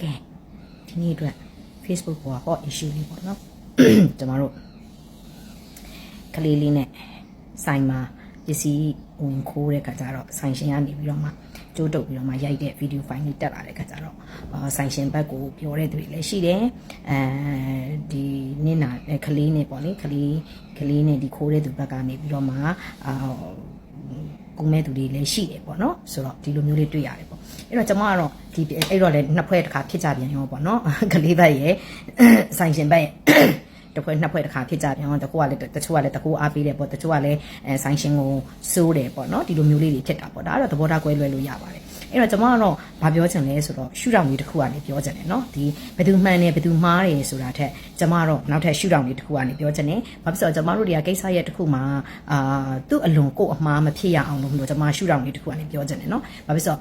ကဲဒီနေ့အတွက် Facebook ပေါ်က hot issue လေးပေါ့နော်ကျမတို့ကလေးလေးနဲ့ဆိုင်မှာပစ္စည်းဝင်ခိုးတဲ့ခါကျတော့ဆိုင်ရှင်ကနေပြီးတော့မှကြိုးတုပ်ပြီးတော့မှရိုက်တဲ့ဗီဒီယိုဖိုင်လေးတက်လာတဲ့ခါကျတော့အာဆိုင်ရှင်ဘက်ကိုပြောတဲ့သူတွေလည်းရှိတယ်အဲဒီနင့်နာကလေးနဲ့ပေါ့လေကလေးကလေးနဲ့ဒီခိုးတဲ့သူဘက်ကနေပြီးတော့မှအာကုမဲ့သူတွေလည်းရှိတယ်ပေါ့နော်ဆိုတော့ဒီလိုမျိုးလေးတွေ့ရတယ်ပေါ့ အဲ့တော့ကျွန်မကတော့ဒီအဲ့တော့လည်းနှစ်ဖွဲ့တစ်ခါဖြစ်ကြပြန်ရောပေါ့နော်ကလေးဘက်ရဲ့ဆိုင်ရှင်ဘက်ရဲ့တစ်ဖွဲ့နှစ်ဖွဲ့တစ်ခါဖြစ်ကြပြန်တော့တကူကလည်းတချို့ကလည်းတကူအားပေးတယ်ပေါ့တချို့ကလည်းအဲဆိုင်ရှင်ကိုစိုးတယ်ပေါ့နော်ဒီလိုမျိုးလေးတွေဖြစ်တာပေါ့ဒါကတော့သဘောထားကွဲလွဲလို့ရပါတယ် အဲ့တော့ကျွန်မကတော့ဘာပြောချင်လဲဆိုတော့ရှူတောင်လေးတစ်ခုကနေပြောချင်တယ်နော်ဒီဘယ်သူမှန်တယ်ဘယ်သူမှားတယ်ဆိုတာထက်ကျွန်မကတော့နောက်ထပ်ရှူတောင်လေးတစ်ခုကနေပြောချင်တယ်ဘာဖြစ်လို့ကျွန်မတို့တွေကကိစ္စရဲ့တစ်ခုမှာအာသူ့အလွန်ကိုယ်အမှားမဖြစ်ရအောင်လို့ကျွန်မရှူတောင်လေးတစ်ခုကနေပြောချင်တယ်နော်ဘာဖြစ်လို့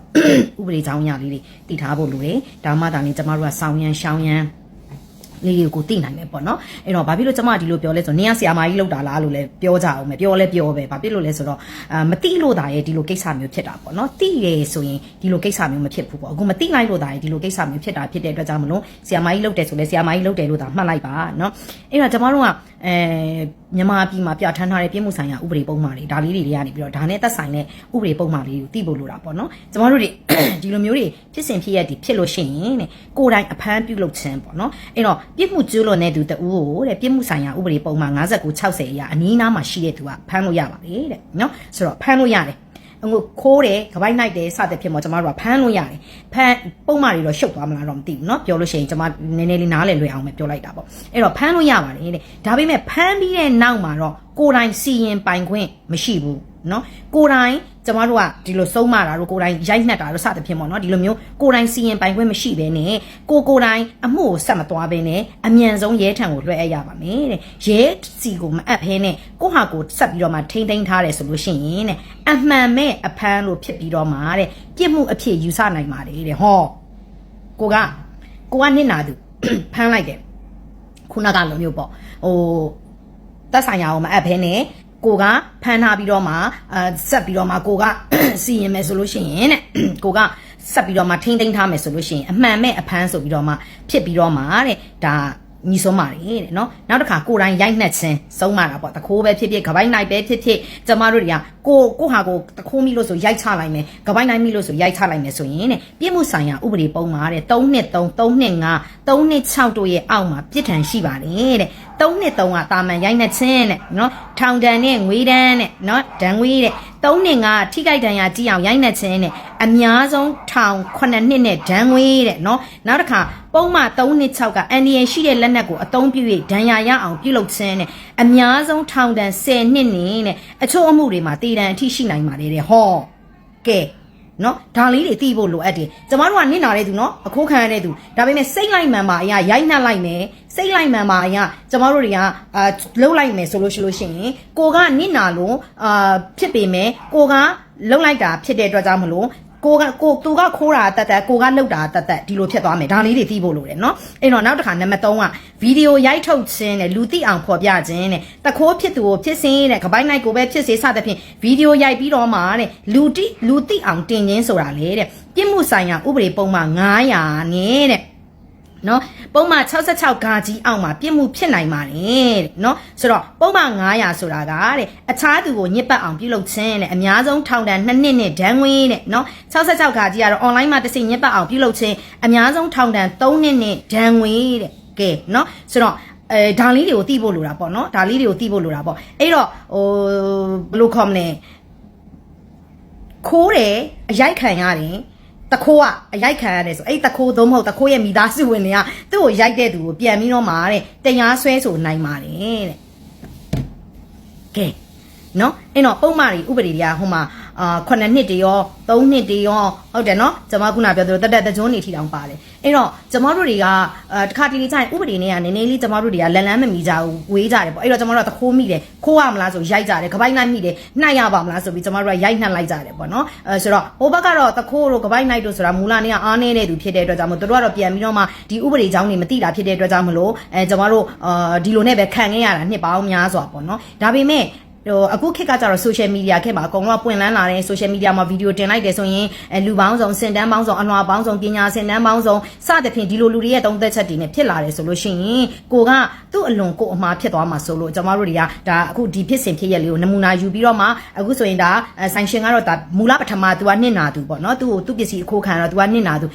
ဥပဒေကြောင်းအရာလေးတွေတည်ထားဖို့လိုတယ်ဒါမှသာနေကျွန်မတို့ကစောင်းရန်ရှောင်းရန် လေးတွေကိုသိနိုင်မယ်ပေါ့နော်အဲ့တော့ဘာဖြစ်လို့ကျမဒီလိုပြောလဲဆိုတော့နင်ကဆရာမကြီးလောက်တာလားလို့လည်းပြောကြအောင်မယ်ပြောလဲပြောပဲဘာဖြစ်လို့လဲဆိုတော့အာမသိလို့တာရဲ့ဒီလိုကိစ္စမျိုးဖြစ်တာပေါ့နော်သိရဆိုရင်ဒီလိုကိစ္စမျိုးမဖြစ်ဘူးပေါ့အခုမသိလိုက်လို့တာရဲ့ဒီလိုကိစ္စမျိုးဖြစ်တာဖြစ်တဲ့အတွက်ကြောင့်မလို့ဆရာမကြီးလောက်တယ်ဆိုလဲဆရာမကြီးလောက်တယ်လို့သာမှတ်လိုက်ပါနော်အဲ့တော့ကျမတို့ကအဲမြန်မာပြည်မှာပြဋ္ဌာန်းထားတဲ့ပြည်မှုဆိုင်ရာဥပဒေပုံမှန်တွေဒါလေးတွေတွေကနေပြီးတော့ဒါနဲ့သက်ဆိုင်တဲ့ဥပဒေပုံမှန်လေးကိုသိဖို့လိုတာပေါ့နော်ကျမတို့တွေဒီလိုမျိုးတွေဖြစ်စဉ်ဖြစ်ရဒီဖြစ်လို့ရှိရင်တဲ့ကိုယ်တိုင်အဖမ်းပြုတ်လုပ်ခြင်းပေါ့နော်အဲ့တော့ပြစ်မှုကျူးလွန်တဲ့သူတဦးကိုတဲ့ပြစ်မှုဆိုင်ရာဥပဒေပုံမှန်59 60အရာအနည်းနားမှာရှိတဲ့သူကဖမ်းလို့ရပါတယ်တဲ့နော်ဆိုတော့ဖမ်းလို့ရတယ်အခုခိုးတယ်ကပိုက်နိုင်တယ်စတဲ့ဖြစ်မှာကျမတို့ကဖမ်းလို့ရတယ်ဖမ်းပုံမှန်တွေတော့ရှုပ်သွားမလားတော့မသိဘူးเนาะပြောလို့ရှိရင်ကျမနည်းနည်းလေးနားလည်လွယ်အောင်ပဲပြောလိုက်တာပေါ့အဲ့တော့ဖမ်းလို့ရပါတယ်တဲ့ဒါပေမဲ့ဖမ်းပြီးတဲ့နောက်မှာတော့ကိုယ်တိုင်စီရင်ပိုင်ခွင့်မရှိဘူး နော်ကိုတိုင်းကျမတို့ကဒီလိုဆုံးမတာတို့ကိုတိုင်းရိုက်နှက်တာတို့စသဖြင့်ပေါ့နော်ဒီလိုမျိုးကိုတိုင်းစီရင်ပိုင်ခွင့်မရှိဘဲနဲ့ကိုကိုတိုင်းအမှုကိုဆက်မသွားဘဲနဲ့အမြန်ဆုံးရဲထံကိုလွှဲအပ်ရပါမယ်တဲ့ရဲစီကိုမအပ်ဘဲနဲ့ကိုဟာကိုဆက်ပြီးတော့မှထိမ့်သိမ်းထားတယ်ဆိုလို့ရှိရင်တဲ့အမှန်မဲ့အဖမ်းလို့ဖြစ်ပြီးတော့မှတဲ့ပြစ်မှုအဖြစ်ယူဆနိုင်ပါလေတဲ့ဟောကိုကကိုကနစ်နာသူဖမ်းလိုက်တယ်ခုနကလိုမျိုးပေါ့ဟိုတက်ဆိုင်ရာကိုမအပ်ဘဲနဲ့ ကိုကဖမ်းထားပြီးတော့မှအာဆက်ပြီးတော့မှကိုကစီရင်မယ်ဆိုလို့ရှိရင်တဲ့ကိုကဆက်ပြီးတော့မှထိမ့်သိမ်းထားမယ်ဆိုလို့ရှိရင်အမှန်မဲ့အဖမ်းဆိုပြီးတော့မှဖြစ်ပြီးတော့မှတဲ့ဒါ ညီဆုံးပါတယ်တဲ့နော်နောက်တစ်ခါကိုယ်တိုင်ရိုက်နှက်ခြင်းဆုံးမတာပေါ့တခိုးပဲဖြစ်ဖြစ်ကပိုင်းနိုင်ပဲဖြစ်ဖြစ်ကျမတို့တွေကကိုကိုဟာကိုတခိုးမိလို့ဆိုရိုက်ချလိုက်မယ်ကပိုင်းနိုင်မိလို့ဆိုရိုက်ချလိုက်မယ်ဆိုရင်တဲ့ပြစ်မှုဆိုင်ရာဥပဒေပုံမှာတဲ့3နှစ်3 3နှစ်5 3နှစ်6တို့ရဲ့အောက်မှာပြစ်ဒဏ်ရှိပါတယ်တဲ့3နှစ်3ကတာမန်ရိုက်နှက်ခြင်းတဲ့နော်ထောင်ဒဏ်နဲ့ငွေဒဏ်နဲ့နော်ဒဏ်ငွေတဲ့3နှစ်5ထိခိုက်ဒဏ်ရာကြီးအောင်ရိုက်နှက်ခြင်းနဲ့ အများဆုံးထောင်9နှစ်နဲ့ဒဏ်ငွေတဲ့နော်နောက်တစ်ခါပုံမှန်3နှစ်6ကအန်ဒီယန်ရှိတဲ့လက်နက်ကိုအသုံးပြု၍ဒဏ်ရာရအောင်ပြုလုပ်ခြင်းနဲ့အများဆုံးထောင်ဒဏ်10နှစ်နဲ့တဲ့အချို့အမှုတွေမှာတည်တံအထိရှိနိုင်ပါတယ်တဲ့ဟောကဲနော်ဒါလေးတွေသိဖို့လိုအပ်တယ်ကျမတို့ကနင့်နာတဲ့သူနော်အခိုးခံရတဲ့သူဒါပေမဲ့စိတ်လိုက်မှန်ပါအရာရိုက်နှက်လိုက်မယ်စိတ်လိုက်မှန်ပါအရာကျမတို့တွေကအာလှုပ်လိုက်မယ်ဆိုလို့ရှိလို့ရှိရင်ကိုကနင့်နာလို့အာဖြစ်ပေမဲ့ကိုကလှုပ်လိုက်တာဖြစ်တဲ့အတွက်ကြောင့်မလို့ ကိုကကိုသူကခိုးတာတတ်တတ်ကိုကလှုပ်တာတတ်တတ်ဒီလိုဖြစ်သွားမယ်ဒါလေးတွေသိဖို့လိုတယ်နော်အဲ့တော့နောက်တစ်ခါနံပါတ်3ကဗီဒီယိုရိုက်ထုတ်ခြင်းနဲ့လူသိအောင်ဖော်ပြခြင်းနဲ့တခိုးဖြစ်သူကိုဖြစ်စင်းတဲ့ကပိုင်းနိုင်ကိုပဲဖြစ်စေစသဖြင့်ဗီဒီယိုရိုက်ပြီးတော့မှတဲ့လူတိလူသိအောင်တင်ခြင်းဆိုတာလေတဲ့ပြစ်မှုဆိုင်ရာဥပဒေပုံမှန်900နဲ့တဲ့ နော်ပုံမှန်66ဂါကြီးအောက်မှာပြစ်မှုဖြစ်နိုင်ပါတယ်တဲ့နော်ဆိုတော့ပုံမှန်900ဆိုတာကတဲ့အခြားသူကိုညစ်ပတ်အောင်ပြုလုပ်ခြင်းတဲ့အများဆုံးထောင်ဒဏ်2နှစ်နဲ့ဒဏ်ငွေတဲ့နော်66ဂါကြီးကတော့ online မှာတစ်စိညစ်ပတ်အောင်ပြုလုပ်ခြင်းအများဆုံးထောင်ဒဏ်3နှစ်နဲ့ဒဏ်ငွေတဲ့ကဲနော်ဆိုတော့အဲဒါလေးတွေကိုသိဖို့လိုတာပေါ့နော်ဒါလေးတွေကိုသိဖို့လိုတာပေါ့အဲ့တော့ဟိုဘယ်လိုခေါ်မလဲခိုးတယ်အရိုက်ခံရတယ် တခိုးကအရိုက်ခံရတယ်ဆိုအဲ့တခိုးသုံးမဟုတ်တခိုးရဲ့မိသားစုဝင်တွေကသူ့ကိုရိုက်တဲ့သူကိုပြန်ပြီးတော့မှတဲ့တရားစွဲဆိုနိုင်ပါတယ်တဲ့ကဲနော်အဲ့တော့ပုံမှန်တွေဥပဒေတွေကဟိုမှာ အာ9နှစ်တည်းရော3နှစ်တည်းရောဟုတ်တယ်နော်ကျွန်မခုနပြောသလိုတက်တက်တကြုံနေထီတောင်ပါတယ်အဲ့တော့ကျွန်မတို့တွေကအာတစ်ခါတလေကျရင်ဥပဒေနဲ့ကနည်းနည်းလေးကျွန်မတို့တွေကလန်လန်းမမီကြဘူးဝေးကြတယ်ပေါ့အဲ့တော့ကျွန်မတို့ကတခိုးမိတယ်ခိုးရမလားဆိုရိုက်ကြတယ်ကပိုက်နိုင်မိတယ်နှိုက်ရပါမလားဆိုပြီးကျွန်မတို့ကရိုက်နှက်လိုက်ကြတယ်ပေါ့နော်အဲဆိုတော့ဟိုဘက်ကတော့တခိုးတို့ကပိုက်နိုင်တို့ဆိုတာမူလနေ့ကအားနေတဲ့သူဖြစ်တဲ့အတွက်ကြောင့်မို့တို့ကတော့ပြန်ပြီးတော့မှဒီဥပဒေကြောင်းတွေမသိတာဖြစ်တဲ့အတွက်ကြောင့်မလို့အဲကျွန်မတို့အာဒီလိုနဲ့ပဲခံခဲ့ရတာနှစ်ပေါင်းများစွာပေါ့နော်ဒါပေမဲ့ ဟိုအခုခေတ်ကကြတော့ social media ခေတ်မှာအကုန်လုံးကပွင့်လန်းလာတယ် social media မှာဗီဒီယိုတင်လိုက်တယ်ဆိုရင်အဲလူပေါင်းစုံစင်တန်းပေါင်းစုံအလွှာပေါင်းစုံပညာစင်တန်းပေါင်းစုံစသဖြင့်ဒီလိုလူတွေရဲ့တုံးသက်ချက်တွေနဲ့ဖြစ်လာတယ်ဆိုလို့ရှိရင်ကိုကသူ့အလွန်ကိုအမှားဖြစ်သွားမှာဆိုလို့ကျွန်တော်တို့တွေကဒါအခုဒီဖြစ်စဉ်ဖြစ်ရက်လေးကိုနမူနာယူပြီးတော့မှအခုဆိုရင်ဒါဆိုင်ရှင်ကတော့ဒါမူလပထမ तू ကနစ်နာသူပေါ့နော်သူ့ကိုသူ့ပစ္စည်းအခိုးခံတော့ तू ကနစ်နာသူ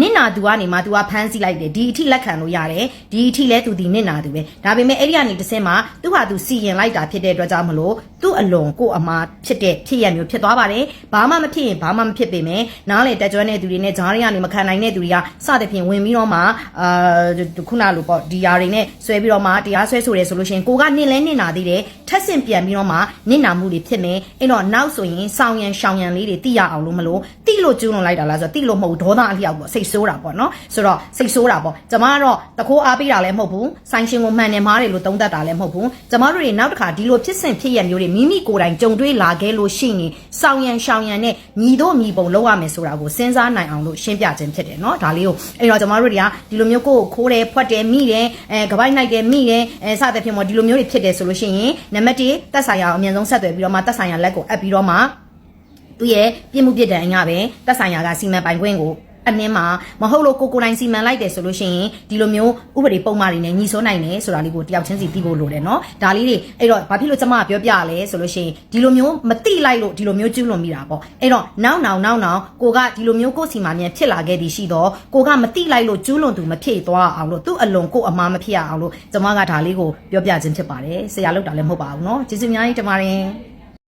နစ်နာသူကနေမှ तू ကဖမ်းဆီးလိုက်တယ်ဒီအထိလက်ခံလို့ရတယ်ဒီအထိလဲ तू ဒီနစ်နာသူပဲဒါပေမဲ့အဲ့ဒီကနေတစ်စင်းမှာသူ့ဟာသူစီရင်လိုက်တာဖြစ်တဲ့အတွက်ကြောင့်မလို့ হোক သူ့အလွန်ကိုအမှားဖြစ်တဲ့ဖြစ်ရမျိုးဖြစ်သွားပါတယ်ဘာမှမဖြစ်ရင်ဘာမှမဖြစ်ပေမဲ့နားလေတက်ကြွတဲ့သူတွေနဲ့ဂျားတွေကနေမခံနိုင်တဲ့သူတွေကစသဖြင့်ဝင်ပြီးတော့မှအာခုနလိုပေါ့ဒီယာတွေနဲ့ဆွဲပြီးတော့မှတရားဆွဲဆိုတယ်ဆိုလို့ရှိရင်ကိုကနင့်လဲနင့်နာသေးတယ်ထက်ဆင့်ပြန်ပြီးတော့မှနင့်နာမှုတွေဖြစ်မယ်အဲ့တော့နောက်ဆိုရင်စောင်းရန်ရှောင်ရန်လေးတွေတိရအောင်လို့မလို့တိလို့ကျူးလွန်လိုက်တာလားဆိုတော့တိလို့မဟုတ်ဒေါသအလျောက်ပေါ့စိတ်ဆိုးတာပေါ့နော်ဆိုတော့စိတ်ဆိုးတာပေါ့ကျမကတော့တခိုးအားပေးတာလည်းမဟုတ်ဘူးဆိုင်ရှင်ကိုမှန်တယ်မားတယ်လို့သုံးသပ်တာလည်းမဟုတ်ဘူးကျမတို့တွေနောက်တစ်ခါဒီလိုဖြစ်စဉ်ဖြစ်ရမျိုးတွေမိမိကိုယ်တိုင်ကြုံတွေ့လာခဲ့လို့ရှိရင်စောင်းရန်ရှောင်ရန်နဲ့ညီတို့ညီပုံလောက်ရမယ်ဆိုတာကိုစဉ်းစားနိုင်အောင်လို့ရှင်းပြခြင်းဖြစ်တယ်เนาะဒါလေးကိုအဲ့တော့ကျမတို့တွေကဒီလိုမျိုးကိုယ်ကိုခိုးတယ်ဖွက်တယ်မိတယ်အဲကပိုက်နိုင်တယ်မိတယ်အဲစသဖြင့်ပေါ့ဒီလိုမျိုးတွေဖြစ်တယ်ဆိုလို့ရှိရင်နံပါတ်1တက်ဆိုင်ရာကိုအမြဲဆုံးဆက်သွယ်ပြီးတော့မှတက်ဆိုင်ရာလက်ကိုအပ်ပြီးတော့မှသူရဲ့ပြစ်မှုပြစ်ဒဏ်အင်္ဂါပဲတက်ဆိုင်ရာကစီမံပိုင်ခွင့်ကို အနှင်းမှာမဟုတ်လို့ကိုကိုတိုင်းစီမံလိုက်တယ်ဆိုလို့ရှိရင်ဒီလိုမျိုးဥပဒေပုံမှန်တွေနဲ့ညီဆိုးနိုင်တယ်ဆိုတာလေးကိုတယောက်ချင်းစီသိဖို့လိုတယ်နော်ဒါလေးတွေအဲ့တော့ဘာဖြစ်လို့ကျမကပြောပြလဲဆိုလို့ရှိရင်ဒီလိုမျိုးမတိလိုက်လို့ဒီလိုမျိုးကျူးလွန်မိတာပေါ့အဲ့တော့နောက်နောက်နောက်နောက်ကိုကဒီလိုမျိုးကိုစီမံမြန်ဖြစ်လာခဲ့သည်ရှိတော့ကိုကမတိလိုက်လို့ကျူးလွန်သူမဖြစ်သွားအောင်လို့သူ့အလွန်ကိုအမားမဖြစ်ရအောင်လို့ကျမကဒါလေးကိုပြောပြခြင်းဖြစ်ပါတယ်ဆရာလောက်တာလည်းမဟုတ်ပါဘူးနော်ကျေးဇူးအများကြီးတင်ပါတယ်